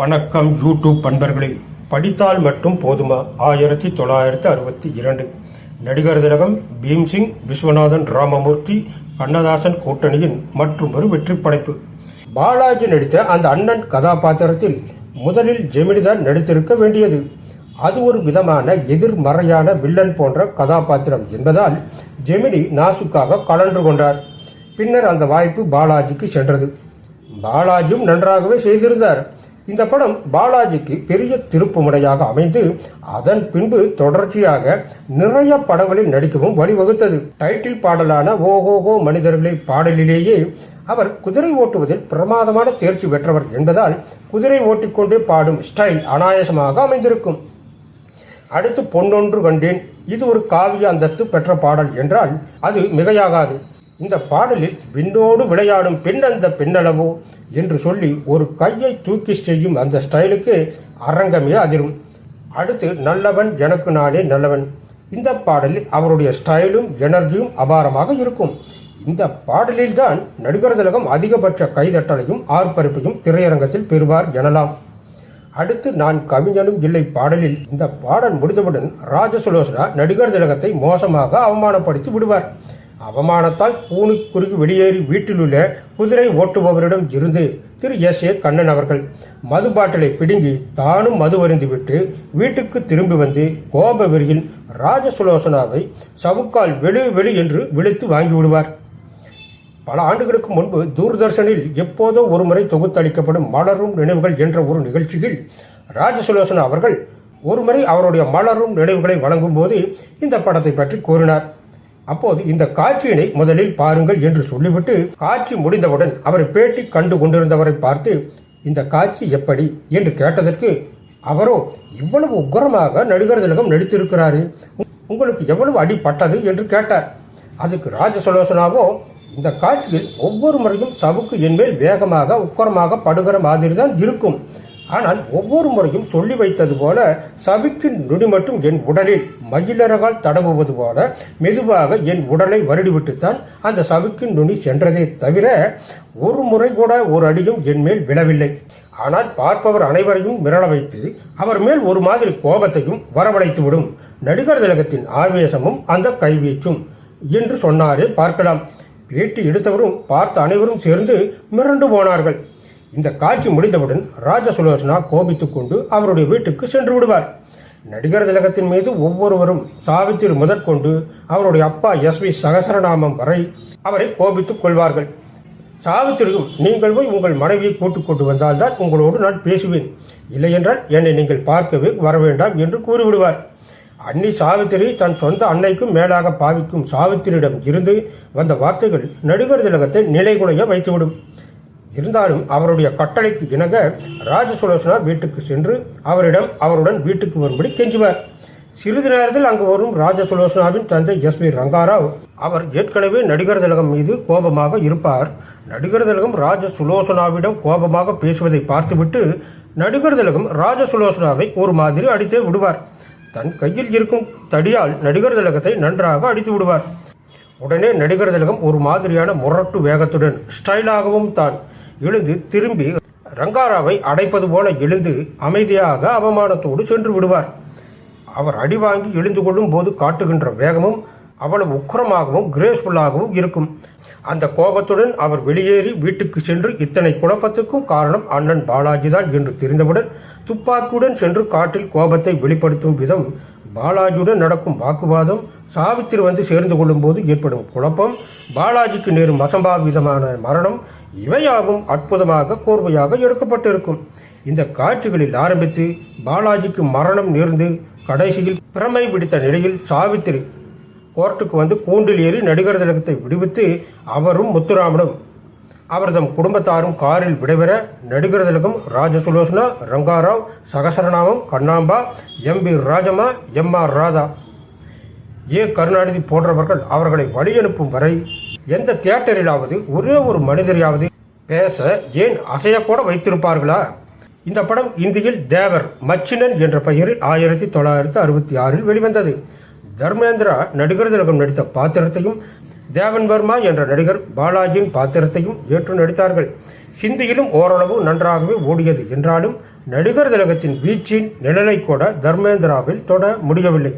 வணக்கம் யூடியூப் பண்பர்களே. படித்தால் மட்டும் போதுமா? ஆயிரத்தி தொள்ளாயிரத்தி அறுபத்தி இரண்டு. நடிகர் திலகம் பீம்சிங் விஸ்வநாதன் ராமமூர்த்தி கண்ணதாசன் கூட்டணியின் மற்றும் ஒரு வெற்றி படைப்பு பாலாஜி நடித்த அந்த அண்ணன் கதாபாத்திரத்தில் முதலில் ஜெமினிதான் நடித்திருக்க வேண்டியது. அது ஒரு விதமான எதிர்மறையான வில்லன் போன்ற கதாபாத்திரம் என்பதால் ஜெமினி நாசுக்காக கலன்று கொண்டார். பின்னர் அந்த வாய்ப்பு பாலாஜிக்கு சென்றது. பாலாஜியும் நன்றாகவே செய்திருந்தார். இந்த படம் பாலாஜிக்கு பெரிய திருப்புமுனையாக அமைந்து அதன் பின்பு தொடர்ச்சியாக நிறைய படங்களில் நடிக்கவும் வழிவகுத்தது. டைட்டில் பாடலான ஓஹோஹோ மனிதர்களே பாடலிலேயே அவர் குதிரை ஓட்டுவதில் பிரமாதமான தேர்ச்சி பெற்றவர் என்பதால் குதிரை ஓட்டிக்கொண்டே பாடும் ஸ்டைல் அனாயசமாக அமைந்திருக்கும். அடுத்து பொன்னொன்று கண்டேன். இது ஒரு காவிய அந்தஸ்து பெற்ற பாடல் என்றால் அது மிகையாகாது. இந்த பாடலில் விண்ணோடு விளையாடும் பெண் அந்த பெண்ணளவோ என்று சொல்லி ஒரு கையை தூக்கி செய்யும் அந்த ஸ்டைலுக்கு அரங்கமே அதிரும். அடுத்து நல்லவன் எனக்கு நானே நல்லவன். இந்த பாடலில் அவருடைய ஸ்டைலும் எனர்ஜியும் அபாரமாக இருக்கும். இந்த பாடலில்தான் நடிகர் திலகம் அதிகபட்ச கைதட்டலையும் ஆர்ப்பரிப்பையும் திரையரங்கத்தில் பெறுவார் எனலாம். அடுத்து நான் கவிஞனும் இல்லை பாடலில். இந்த பாடல் முடிந்தவுடன் ராஜசுலோசனா நடிகர் திலகத்தை மோசமாக அவமானப்படுத்தி விடுவார். அவமானத்தால் பூனி குறுக்கு வெளியேறி வீட்டிலுள்ள குதிரை ஓட்டுபவரிடம் இருந்து திரு எஸ் ஏ கண்ணன் அவர்கள் மது பாட்டிலை பிடுங்கி தானும் மது அருந்திவிட்டு வீட்டுக்கு திரும்பி வந்து கோப வெறியில் ராஜசுலோசனாவை சவுக்கால் வெளி வெளி என்று விழித்து வாங்கி விடுவார். பல ஆண்டுகளுக்கு முன்பு தூர்தர்ஷனில் எப்போதோ ஒருமுறை தொகுத்தளிக்கப்படும் மலரும் நினைவுகள் என்ற ஒரு நிகழ்ச்சியில் ராஜசுலோசனா அவர்கள் ஒருமுறை அவருடைய மலரும் நினைவுகளை வழங்கும் போது இந்த படத்தை பற்றி கூறினார். அப்போது இந்த காட்சியினை முதலில் பாருங்கள் என்று சொல்லிவிட்டு காட்சி முடிந்தவுடன் அவர் பேட்டி கண்டு கொண்டிருந்தவரை பார்த்து இந்த காட்சி எப்படி? என்று கேட்டதற்கு அவரோ இவ்வளவு உக்கரமாக நடிகர் திலகம் நடித்திருக்கிறாரு. உங்களுக்கு எவ்வளவு அடிப்பட்டது என்று கேட்டார். அதுக்கு ராஜசுலோசனாவோ இந்த காட்சியில் ஒவ்வொரு முறையும் சவுக்கு என்மேல் வேகமாக உக்கரமாக படுகிற மாதிரி தான் இருக்கும். ஆனால் ஒவ்வொரு முறையும் சொல்லி வைத்தது போல சவிக்கின் நொடி மட்டும் என் உடலில் மயிலரகால் தடவுவது போல மெதுவாக என் உடலை வருடிவிட்டுத்தான் அந்த சவிக்கின் நுனி சென்றதே தவிர ஒரு முறை கூட ஒரு அடியும் என் மேல் விழவில்லை. ஆனால் பார்ப்பவர் அனைவரையும் மிரள வைத்து அவர் மேல் ஒரு மாதிரி கோபத்தையும் வரவழைத்து விடும். நடிகர் திலகத்தின் ஆவேசமும் அந்த கைவீச்சும். என்று சொன்னாரே பார்க்கலாம். பேட்டி எடுத்தவரும் பார்த்த அனைவரும் சேர்ந்து மிரண்டு போனார்கள். இந்த காட்சி முடிந்தவுடன் ராஜ சுலோசனா கோபித்துக் கொண்டு அவருடைய வீட்டுக்கு சென்று விடுவார். நடிகர் திலகத்தின் மீது ஒவ்வொருவரும் சாவித்திரி முதற்கொண்டு அவருடைய அப்பா எஸ் வி சகசரநாமம் வரை அவரை கோபித்துக் கொள்வார்கள். சாவித்திரியும் நீங்கள் போய் உங்கள் மனைவியை கூட்டுக் கொண்டு வந்தால் தான் உங்களோடு நான் பேசுவேன். இல்லையென்றால் என்னை நீங்கள் பார்க்கவே வர வேண்டாம் என்று கூறிவிடுவார். அன்னி சாவித்திரி தன் சொந்த அன்னைக்கும் மேலாக பாவிக்கும் சாவித்திரியிடம் இருந்து வந்த வார்த்தைகள் நடிகர் திலகத்தை நிலைகுலைய வைத்துவிடும். இருந்தாலும் அவருடைய கட்டளைக்கு இணங்க ராஜ ராஜசுலோசனா வீட்டுக்கு சென்று அவரிடம் அவருடன் வீட்டுக்கு வரும்படி கெஞ்சுவார். சிறிது நேரத்தில் அங்கு வரும் ராஜ சுலோசனாவின் தந்தை எஸ் பி ரங்காராவ் அவர் ஏற்கனவே நடிகர் திலகம் மீது கோபமாக இருப்பார். நடிகர் திலகம் ராஜ சுலோசனாவிடம் கோபமாக பேசுவதை பார்த்துவிட்டு நடிகர் திலகம் ராஜ சுலோசனாவை ஒரு மாதிரி அடித்தே விடுவார். தன் கையில் இருக்கும் தடியால் நடிகர் திலகத்தை நன்றாக அடித்து விடுவார். உடனே நடிகர் திலகம் ஒரு மாதிரியான முரட்டு வேகத்துடன் ஸ்டைலாகவும் தான் எழுந்து திரும்பி ரங்காராவை அடைப்பது போல எழுந்து அமைதியாக அவமானத்தோடு சென்று விடுவார். அவர் அடி வாங்கி எழுந்து கொள்ளும் போது காட்டுகின்ற வேகமும் அவ்வளவு உக்கிரமாகவும் கிரேஸ்ஃபுல்லாகவும் இருக்கும். அந்த கோபத்துடன் அவர் வெளியேறி வீட்டுக்கு சென்று இத்தனை குழப்பத்துக்கும் காரணம் அண்ணன் பாலாஜி தான் என்று தெரிந்தவுடன் துப்பாக்கியுடன் சென்று காட்டில் கோபத்தை வெளிப்படுத்தும் விதம் பாலாஜியுடன் நடக்கும் வாக்குவாதம் சாவித்திரி வந்து சேர்ந்து கொள்ளும் போது ஏற்படும் குழப்பம் பாலாஜிக்கு நேரும் அசம்பாவிதமான மரணம் இவையாவும் அற்புதமாக கோர்வையாக எடுக்கப்பட்டிருக்கும். இந்த காட்சிகளில் ஆரம்பித்து பாலாஜிக்கு மரணம் நேர்ந்து கடைசியில் பிரமை பிடித்த நிலையில் சாவித்திரி கோர்ட்டுக்கு வந்து கூண்டில் ஏறி நடிகர் திலகத்தை விடுவித்து அவரும் முத்துராமனும் அவர்தம் குடும்பத்தாரும் காரில் விடைபெற நடிகர் Thilagam Rajasulochana Rangarao Sahasranamam Kannamba M P Rajamma M R Radha. A Karunanidhi போன்றவர்கள் அவர்களை வழி அனுப்பும் வரை எந்த தியேட்டரிலாவது ஒரே ஒரு மனிதரையாவது பேச ஏன் அசையக்கூட வைத்திருப்பார்களா? இந்த படம் இந்தியில் தேவர் மச்சினன் என்ற பெயரில் ஆயிரத்தி தொள்ளாயிரத்தி அறுபத்தி ஆறில் வெளிவந்தது. தர்மேந்திரா நடிகர் திலகம் நடித்த பாத்திரத்தையும் தேவன் வர்மா என்ற நடிகர் பாலாஜியின் பாத்திரத்தையும் ஏற்று நடித்தார்கள். ஹிந்தியிலும் ஓரளவு நன்றாகவே ஓடியது என்றாலும் நடிகர் திலகத்தின் வீச்சின் நிழலை கூட தர்மேந்திராவில் தொட முடியவில்லை.